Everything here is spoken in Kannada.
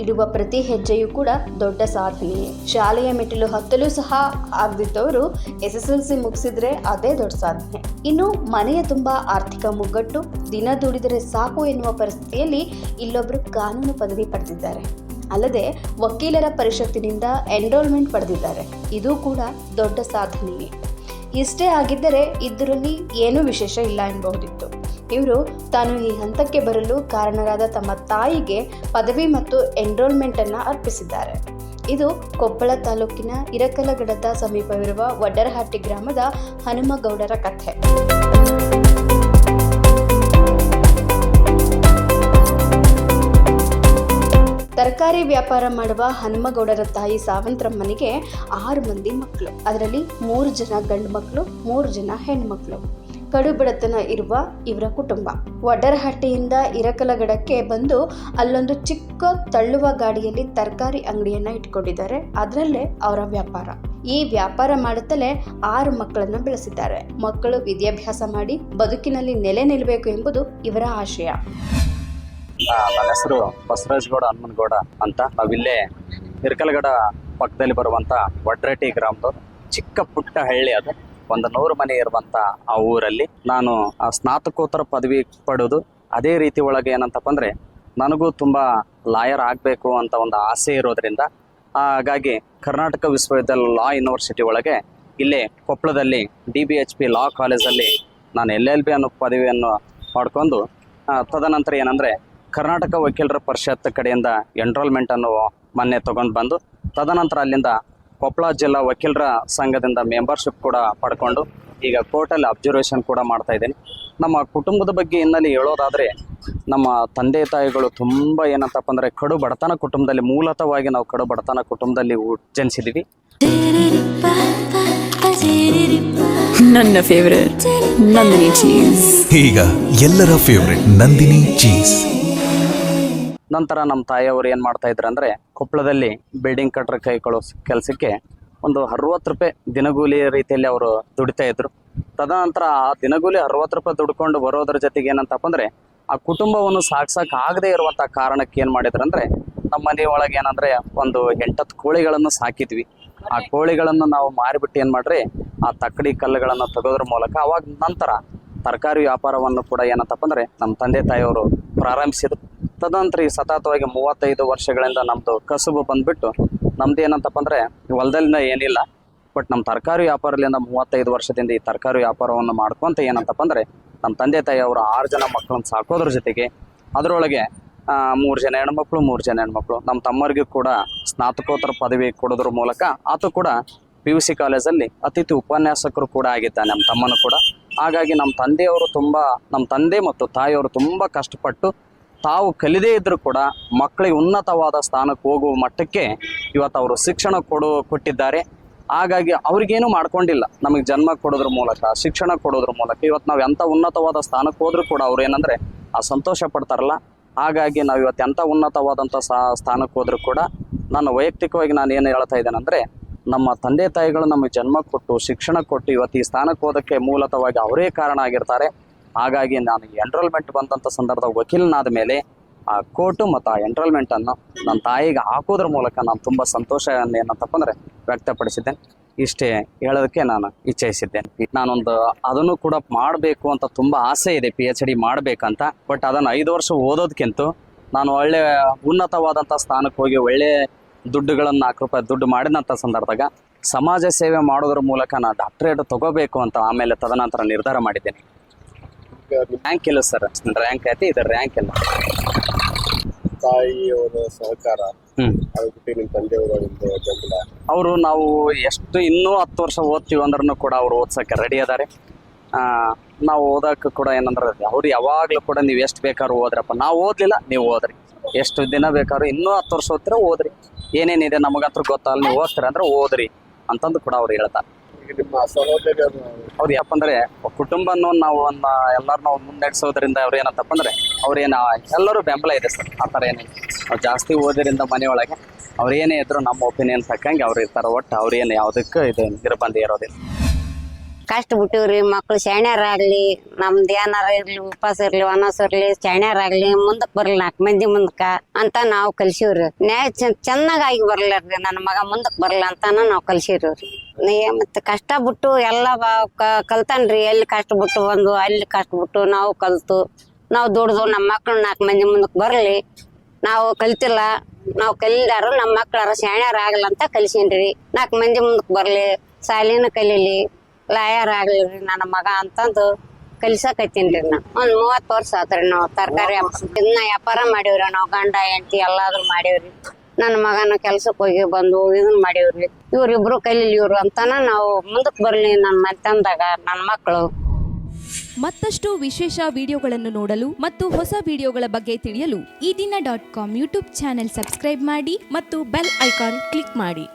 ಇಡುವ ಪ್ರತಿ ಹೆಜ್ಜೆಯೂ ಕೂಡ ದೊಡ್ಡ ಸಾಧನೆಯೇ. ಶಾಲೆಯ ಮೆಟ್ಟಿಲು ಹತ್ತಲು ಸಹ ಆಗದಿದ್ದವರು ಎಸ್ ಎಸ್ ಎಲ್ ಸಿ ಮುಗಿಸಿದ್ರೆ ಅದೇ ದೊಡ್ಡ ಸಾಧನೆ. ಇನ್ನು ಮನೆಯ ತುಂಬಾ ಆರ್ಥಿಕ ಮುಗ್ಗಟ್ಟು, ದಿನ ದುಡಿದರೆ ಸಾಕು ಎನ್ನುವ ಪರಿಸ್ಥಿತಿಯಲ್ಲಿ ಇಲ್ಲೊಬ್ಬರು ಕಾನೂನು ಪದವಿ ಪಡೆದಿದ್ದಾರೆ. ಅಲ್ಲದೆ ವಕೀಲರ ಪರಿಷತ್ತಿನಿಂದ ಎನ್ರೋಲ್ಮೆಂಟ್ ಪಡೆದಿದ್ದಾರೆ. ಇದು ಕೂಡ ದೊಡ್ಡ ಸಾಧನೆಯೇ. ಇಷ್ಟೇ ಆಗಿದ್ದರೆ ಇದರಲ್ಲಿ ಏನೂ ವಿಶೇಷ ಇಲ್ಲ ಎನ್ನಬಹುದಿತ್ತು ಇವರು ತಾನು ಈ ಹಂತಕ್ಕೆ ಬರಲು ಕಾರಣರಾದ ತಮ್ಮ ತಾಯಿಗೆ ಪದವಿ ಮತ್ತು ಎನ್ರೋಲ್ಮೆಂಟ್ ಅನ್ನ ಅರ್ಪಿಸಿದ್ದಾರೆ. ಇದು ಕೊಪ್ಪಳ ತಾಲೂಕಿನ ಇರಕಲಗಡದ ಸಮೀಪವಿರುವ ವಡ್ಡರಹಟ್ಟಿ ಗ್ರಾಮದ ಹನುಮಗೌಡರ ಕಥೆ. ತರಕಾರಿ ವ್ಯಾಪಾರ ಮಾಡುವ ಹನುಮಗೌಡರ ತಾಯಿ ಸಾವಂತ್ರಮ್ಮನಿಗೆ ಆರು ಮಂದಿ ಮಕ್ಕಳು. ಅದರಲ್ಲಿ ಮೂರು ಜನ ಗಂಡು ಮಕ್ಕಳು, ಮೂರು ಜನ ಹೆಣ್ಮಕ್ಳು ಕಡು ಬಡತನ ಇರುವ ಇವರ ಕುಟುಂಬ. ವಡರಹಟ್ಟಿಯಿಂದ ಇರಕಲಗಡಕ್ಕೆ ಬಂದು ಅಲ್ಲೊಂದು ಚಿಕ್ಕ ತಳ್ಳುವ ಗಾಡಿಯಲ್ಲಿ ತರಕಾರಿ ಅಂಗಡಿಯನ್ನ ಇಟ್ಕೊಂಡಿದ್ದಾರೆ. ಅದರಲ್ಲೇ ಅವರ ವ್ಯಾಪಾರ. ಈ ವ್ಯಾಪಾರ ಮಾಡುತ್ತಲೇ ಆರು ಮಕ್ಕಳನ್ನ ಬೆಳೆಸಿದ್ದಾರೆ. ಮಕ್ಕಳು ವಿದ್ಯಾಭ್ಯಾಸ ಮಾಡಿ ಬದುಕಿನಲ್ಲಿ ನೆಲೆ ನಿಲ್ಲಬೇಕು ಎಂಬುದು ಇವರ ಆಶಯ. ಹೆಸರು ಬಸವರಾಜಗೌಡ ಹನುಮನಗೌಡ ಅಂತ. ನಾವಿಲ್ಲೇ ಇರಕಲಗಡ ಪಕ್ಕದಲ್ಲಿ ಬರುವಂತ ವಡ್ರಟ್ಟಿ ಗ್ರಾಮದವ್ರು. ಚಿಕ್ಕ ಪುಟ್ಟ ಹಳ್ಳಿ ಅದು. ಒಂದು ನೂರು ಮನೆ ಇರುವಂತ ಆ ಊರಲ್ಲಿ ನಾನು ಸ್ನಾತಕೋತ್ತರ ಪದವಿ ಪಡೆದು ಅದೇ ರೀತಿ ಒಳಗೆ ಏನಂತಪ್ಪ ಅಂದ್ರೆ ನನಗೂ ತುಂಬಾ ಲಾಯರ್ ಆಗಬೇಕು ಅಂತ ಒಂದು ಆಸೆ ಇರೋದ್ರಿಂದ, ಹಾಗಾಗಿ ಕರ್ನಾಟಕ ವಿಶ್ವವಿದ್ಯಾಲಯ ಲಾ ಯೂನಿವರ್ಸಿಟಿ ಒಳಗೆ ಇಲ್ಲೇ ಕೊಪ್ಪಳದಲ್ಲಿ D B H P law ಕಾಲೇಜಲ್ಲಿ ನಾನು ಎಲ್ ಎಲ್ ಬಿ ಅನ್ನೋ ಪದವಿಯನ್ನು ಮಾಡ್ಕೊಂಡು ತದನಂತರ ಏನಂದ್ರೆ ಕರ್ನಾಟಕ ವಕೀಲರ ಪರಿಷತ್ ಕಡೆಯಿಂದ ಎನ್ರೋಲ್ಮೆಂಟ್ ಅನ್ನು ಮೊನ್ನೆ ತಗೊಂಡು ಬಂದು, ತದನಂತರ ಅಲ್ಲಿಂದ ಕೊಪ್ಪಳ ಜಿಲ್ಲಾ ವಕೀಲರ ಸಂಘದಿಂದ ಮೆಂಬರ್ಶಿಪ್ ಕೂಡ ಪಡ್ಕೊಂಡು ಈಗ ಕೋರ್ಟಲ್ಲಿ ಅಬ್ಸರ್ವೇಷನ್ ಕೂಡ ಮಾಡ್ತಾ ಇದ್ದೀನಿ. ನಮ್ಮ ಕುಟುಂಬದ ಬಗ್ಗೆ ಹಿನ್ನೆಲೆ ಹೇಳೋದಾದ್ರೆ ನಮ್ಮ ತಂದೆ ತಾಯಿಗಳು ತುಂಬ ಏನಂತಪ್ಪ ಅಂದ್ರೆ ಕಡು ಬಡತನ ಕುಟುಂಬದಲ್ಲಿ ಮೂಲತವಾಗಿ ನಾವು ಕಡು ಬಡತನ ಕುಟುಂಬದಲ್ಲಿ ಜನಿಸಿದ್ದೀವಿ ಜನಿಸಿದೀವಿ ನನ್ನ ಫೇವರೇಟ್ ನಂದಿನಿ ಚೀಸ್ ಈಗ ಎಲ್ಲರ ಫೇವ್ರೆಟ್ ನಂದಿನಿ ಚೀಸ್ ನಂತರ ನಮ್ಮ ತಾಯಿಯವರು ಏನು ಮಾಡ್ತಾ ಇದ್ರು ಅಂದರೆ ಕೊಪ್ಪಳದಲ್ಲಿ ಬಿಲ್ಡಿಂಗ್ ಕಟ್ಟರ ಕೈ ಕಳಿಸ್ ಕೆಲಸಕ್ಕೆ ಒಂದು ಅರವತ್ತು ರೂಪಾಯಿ ದಿನಗೂಲಿ ರೀತಿಯಲ್ಲಿ ಅವರು ದುಡಿತಾ ಇದ್ರು. ತದನಂತರ ಆ ದಿನಗೂಲಿ ಅರವತ್ತು ರೂಪಾಯಿ ದುಡ್ಕೊಂಡು ಬರೋದ್ರ ಜೊತೆಗೆ ಏನಂತಪ್ಪ ಅಂದರೆ ಆ ಕುಟುಂಬವನ್ನು ಸಾಕ್ಸಕ್ಕೆ ಆಗದೇ ಇರುವಂಥ ಕಾರಣಕ್ಕೆ ಏನು ಮಾಡಿದ್ರು ಅಂದರೆ ನಮ್ಮ ಮನೆ ಒಳಗೆ ಏನಂದರೆ ಒಂದು ಎಂಟತ್ತು ಕೋಳಿಗಳನ್ನು ಸಾಕಿದ್ವಿ. ಆ ಕೋಳಿಗಳನ್ನು ನಾವು ಮಾರಿಬಿಟ್ಟು ಏನು ಮಾಡ್ರಿ, ಆ ತಕ್ಕಡಿ ಕಲ್ಲುಗಳನ್ನು ತೆಗೋದ್ರ ಮೂಲಕ ಅವಾಗ ನಂತರ ತರಕಾರಿ ವ್ಯಾಪಾರವನ್ನು ಕೂಡ ಏನಂತಪ್ಪ ಅಂದ್ರೆ ನಮ್ಮ ತಂದೆ ತಾಯಿಯವರು ಪ್ರಾರಂಭಿಸಿದ್ರು. ತದನಂತರ ಈ ಸತತವಾಗಿ ಮೂವತ್ತೈದು ವರ್ಷಗಳಿಂದ ನಮ್ಮದು ಕಸುಬು ಬಂದ್ಬಿಟ್ಟು ನಮ್ದು ಏನಂತಪ್ಪ ಅಂದ್ರೆ ಈ ಹೊಲದಲ್ಲಿಂದ ಏನಿಲ್ಲ. ಬಟ್ ನಮ್ಮ ತರಕಾರಿ ವ್ಯಾಪಾರದಿಂದ ಮೂವತ್ತೈದು ವರ್ಷದಿಂದ ಈ ತರಕಾರಿ ವ್ಯಾಪಾರವನ್ನು ಮಾಡ್ಕೊಂತ ಏನಂತಪ್ಪ ಅಂದ್ರೆ ನಮ್ಮ ತಂದೆ ತಾಯಿಯವರು ಆರು ಜನ ಮಕ್ಕಳನ್ನ ಸಾಕೋದ್ರ ಜೊತೆಗೆ ಅದರೊಳಗೆ ಮೂರು ಜನ ಹೆಣ್ಮಕ್ಳು, ಮೂರು ಜನ ಹೆಣ್ಮಕ್ಳು. ನಮ್ಮ ತಮ್ಮರಿಗೂ ಕೂಡ ಸ್ನಾತಕೋತ್ತರ ಪದವಿ ಕೊಡೋದ್ರ ಮೂಲಕ ಆತ ಕೂಡ ಪಿ ಯು ಸಿ ಕಾಲೇಜಲ್ಲಿ ಅತಿಥಿ ಉಪನ್ಯಾಸಕರು ಕೂಡ ಆಗಿದ್ದ ನಮ್ಮ ತಮ್ಮನು ಕೂಡ. ಹಾಗಾಗಿ ನಮ್ಮ ತಂದೆಯವರು ತುಂಬ ನಮ್ಮ ತಂದೆ ಮತ್ತು ತಾಯಿಯವರು ತುಂಬ ಕಷ್ಟಪಟ್ಟು ತಾವು ಕಲಿದೇ ಇದ್ದರೂ ಕೂಡ ಮಕ್ಕಳಿಗೆ ಉನ್ನತವಾದ ಸ್ಥಾನಕ್ಕೆ ಹೋಗುವ ಮಟ್ಟಕ್ಕೆ ಇವತ್ತು ಅವರು ಶಿಕ್ಷಣ ಕೊಡು, ಕೊಟ್ಟಿದ್ದಾರೆ. ಹಾಗಾಗಿ ಅವ್ರಿಗೇನು ಮಾಡ್ಕೊಂಡಿಲ್ಲ. ನಮಗೆ ಜನ್ಮ ಕೊಡೋದ್ರ ಮೂಲಕ, ಶಿಕ್ಷಣ ಕೊಡೋದ್ರ ಮೂಲಕ. ಇವತ್ತು ನಾವು ಎಂಥ ಉನ್ನತವಾದ ಸ್ಥಾನಕ್ಕೆ ಹೋದ್ರೂ ಕೂಡ ಅವ್ರು ಏನಂದ್ರೆ ಆ ಸಂತೋಷ ಪಡ್ತಾರಲ್ಲ. ಹಾಗಾಗಿ ನಾವು ಇವತ್ತು ಎಂಥ ಉನ್ನತವಾದಂಥ ಸ್ಥಾನಕ್ಕೆ ಹೋದ್ರೂ ಕೂಡ ನನ್ನ ವೈಯಕ್ತಿಕವಾಗಿ ನಾನು ಏನು ಹೇಳ್ತಾ ಇದ್ದೇನೆಂದರೆ ನಮ್ಮ ತಂದೆ ತಾಯಿಗಳು ನಮಗೆ ಜನ್ಮ ಕೊಟ್ಟು, ಶಿಕ್ಷಣ ಕೊಟ್ಟು ಇವತ್ತು ಈ ಸ್ಥಾನಕ್ಕೆ ಹೋದಕ್ಕೆ ಮೂಲತವಾಗಿ ಅವರೇ ಕಾರಣ ಆಗಿರ್ತಾರೆ. ಹಾಗಾಗಿ ನಾನು ಎನ್ರೋಲ್ಮೆಂಟ್ ಬಂದಂಥ ಸಂದರ್ಭದ ವಕೀಲನಾದ ಮೇಲೆ ಆ ಕೋರ್ಟು ಮತ್ತು ಆ ಎನ್ರೋಲ್ಮೆಂಟನ್ನು ನನ್ನ ತಾಯಿಗೆ ಹಾಕೋದ್ರ ಮೂಲಕ ನಾನು ತುಂಬ ಸಂತೋಷ ಏನಂತಪ್ಪ ಅಂದರೆ ವ್ಯಕ್ತಪಡಿಸಿದ್ದೇನೆ. ಇಷ್ಟೇ ಹೇಳೋದಕ್ಕೆ ನಾನು ಇಚ್ಛಯಿಸಿದ್ದೇನೆ ನಾನೊಂದು ಅದನ್ನು ಕೂಡ ಮಾಡಬೇಕು ಅಂತ ತುಂಬ ಆಸೆ ಇದೆ ಪಿ ಎಚ್ ಡಿ ಮಾಡಬೇಕಂತ. ಬಟ್ ಅದನ್ನು ಐದು ವರ್ಷ ಓದೋದಕ್ಕಿಂತ ನಾನು ಒಳ್ಳೆ ಉನ್ನತವಾದಂಥ ಸ್ಥಾನಕ್ಕೆ ಹೋಗಿ ಒಳ್ಳೆ ದುಡ್ಡುಗಳನ್ನು ನಾಲ್ಕು ರೂಪಾಯಿ ದುಡ್ಡು ಮಾಡಿದಂಥ ಸಂದರ್ಭದಾಗ ಸಮಾಜ ಸೇವೆ ಮಾಡೋದ್ರ ಮೂಲಕ ನಾನು ಡಾಕ್ಟ್ರೇಟ್ ತಗೋಬೇಕು ಅಂತ ಆಮೇಲೆ ತದನಂತರ ನಿರ್ಧಾರ ಮಾಡಿದ್ದೇನೆ. ರ್ಯಾಂಕ್ ಇಲ್ಲ ಸರ್ ರ್ಯಾಂಕ್ ಐತಿ ಇದು ರ್ಯಾಂಕ್ ಇಲ್ಲ ತಾಯಿಯವರ ಸಹಕಾರ. ಹ್ಮ್. ಅದು ಬಿಟ್ಟು ನಿಮ್ಮ ತಂದೆಯವರ ಒಂದು ಬೆಂಬಲ ಅವರು ನಾವು ಎಷ್ಟು ಇನ್ನೂ ಹತ್ತು ವರ್ಷ ಓದ್ತೀವಿ ಅಂದ್ರೂ ಕೂಡ ಅವ್ರು ಓದ್ಸಕ್ಕೆ ರೆಡಿ ಅದಾರೆ. ಆ, ನಾವು ಓದಕ್ಕೆ ಕೂಡ ಏನಂದ್ರೆ ಅವ್ರು ಯಾವಾಗಲೂ ಕೂಡ ನೀವು ಎಷ್ಟು ಬೇಕಾದ್ರೂ ಓದ್ರಪ್ಪ. ನಾವು ಓದ್ಲಿಲ್ಲ ನೀವು ಓದ್ರಿ. ಎಷ್ಟು ದಿನ ಬೇಕಾದ್ರೂ ಇನ್ನೂ ಹತ್ತು ವರ್ಷ ಓದ್ತೀರ ಓದ್ರಿ. ಏನೇನಿದೆ ನಮಗಂತೂ ಗೊತ್ತಲ್ಲ ನೀವು ಓದ್ತೀರ ಅಂದ್ರೆ ಓದ್ರಿ ಅಂತಂದು ಕೂಡ ಅವ್ರು ಹೇಳ್ತಾರೆ. ನಿಮ್ಮ ಸಹೋದರಿಯರು ಅವ್ರು ಯಾಕಂದ್ರೆ ಕುಟುಂಬನ್ನು ನಾವು ಒಂದು ಎಲ್ಲರೂ ನಾವು ಮುನ್ನಡೆಸೋದ್ರಿಂದ ಅವ್ರು ಏನಂತಪ್ಪ ಅಂದ್ರೆ ಅವ್ರೇನ ಎಲ್ಲರೂ ಬೆಂಬಲ ಇದೆ ಸರ್, ಆ ಥರ ಏನಿಲ್ಲ. ಅವ್ರು ಜಾಸ್ತಿ ಓದಿರಿಂದ ಮನೆಯೊಳಗೆ ಅವ್ರು ಏನೇ ಇದ್ರು ನಮ್ಮ ಒಪಿನಿಯನ್ ತಕ್ಕಂಗೆ ಅವ್ರು ಇರ್ತಾರೆ, ಒಟ್ಟು ಅವ್ರೇನು ಯಾವುದಕ್ಕೂ ಇದು ನಿರ್ಬಂಧ ಇರೋದಿಲ್ಲ. ಕಷ್ಟ ಬಿಟ್ಟಿವ್ರಿ ಮಕ್ಳು ಶಾಣ್ಯರಾಗ್ಲಿ ನಮ್ದು ಏನಾರ ಇರ್ಲಿ ಉಪವಾಸ ಇರ್ಲಿ, ವನವಾಸ ಇರ್ಲಿ ಶಾಣ್ಯರಾಗ್ಲಿ ಮುಂದಕ್ ಬರ್ಲಿ ನಾಲ್ಕು ಮಂದಿ ಮುಂದಕ್ಕ ಅಂತ ನಾವು ಕಲ್ಸಿವ್ರಿ. ನ್ಯಾಯ ಚೆನ್ನಾಗಿ ಬರ್ಲಾರ್ರಿ ನನ್ನ ಮಗ ಮುಂದಕ್ ಬರ್ಲ ಅಂತಾನ ನಾವು ಕಲ್ಸಿವ್ರಿ ಮತ್ತೆ ಕಷ್ಟ ಬಿಟ್ಟು ಎಲ್ಲ ಕಲ್ತಾನ್ರಿ, ಎಲ್ಲಿ ಕಷ್ಟ ಬಿಟ್ಟು ಬಂದು ಅಲ್ಲಿ ಕಷ್ಟ ಬಿಟ್ಟು ನಾವು ಕಲ್ತು. ನಾವು ದುಡ್ದು ನಮ್ಮ ಮಕ್ಳು ನಾಲ್ಕು ಮಂದಿ ಮುಂದಕ್ ಬರ್ಲಿ, ನಾವು ಕಲ್ತಿಲ್ಲ, ನಾವು ಕಲಿದಾರು ನಮ್ಮ ಮಕ್ಳಾರ ಶಾಣ್ಯಾರ ಆಗಲ್ಲ ಅಂತ ಕಲ್ಸೀನ್ರಿ. ನಾಲ್ಕು ಮಂದಿ ಮುಂದಕ್ ಬರ್ಲಿ ಶಾಲಿನ ಕಲೀಲಿ. ಲಾಯರ್ ಆಗ್ಲಿ ನನ್ನ ಮಗ ಅಂತಂದು ಕಲಿಸಕತ್ತೀನ್ರಿ ನಾ ಒಂದ್ ಮೂವತ್ತು ವರ್ಷ ಆತ್ರಿ ನಾವು ತರಕಾರಿ ಇದನ್ನ ವ್ಯಾಪಾರ ಮಾಡೀವ್ರಿ ನಾವು, ಗಂಡ, ಹೆಂಡತಿ ಎಲ್ಲಾದ್ರೂ ಮಾಡೀವ್ರಿ. ನನ್ನ ಮಗನ ಕೆಲ್ಸಕ್ಕೆ ಹೋಗಿ ಬಂದು ಇದನ್ನ ಮಾಡೀವ್ರಿ. ಇವ್ರಿಬ್ರು ಕಲೀಲಿ ಇವ್ರು ಅಂತಾನ ನಾವು ಮುಂದಕ್ ಬರ್ಲಿ ನನ್ನ ಮನೆತನದಾಗ ನನ್ನ ಮಕ್ಕಳು ಮತ್ತಷ್ಟು ವಿಶೇಷ ವಿಡಿಯೋಗಳನ್ನು ನೋಡಲು ಮತ್ತು ಹೊಸ ವಿಡಿಯೋಗಳ ಬಗ್ಗೆ ತಿಳಿಯಲು Ee Dina dot com YouTube channel subscribe ಮಾಡಿ ಮತ್ತು ಬೆಲ್ ಐಕಾನ್ ಕ್ಲಿಕ್ ಮಾಡಿ.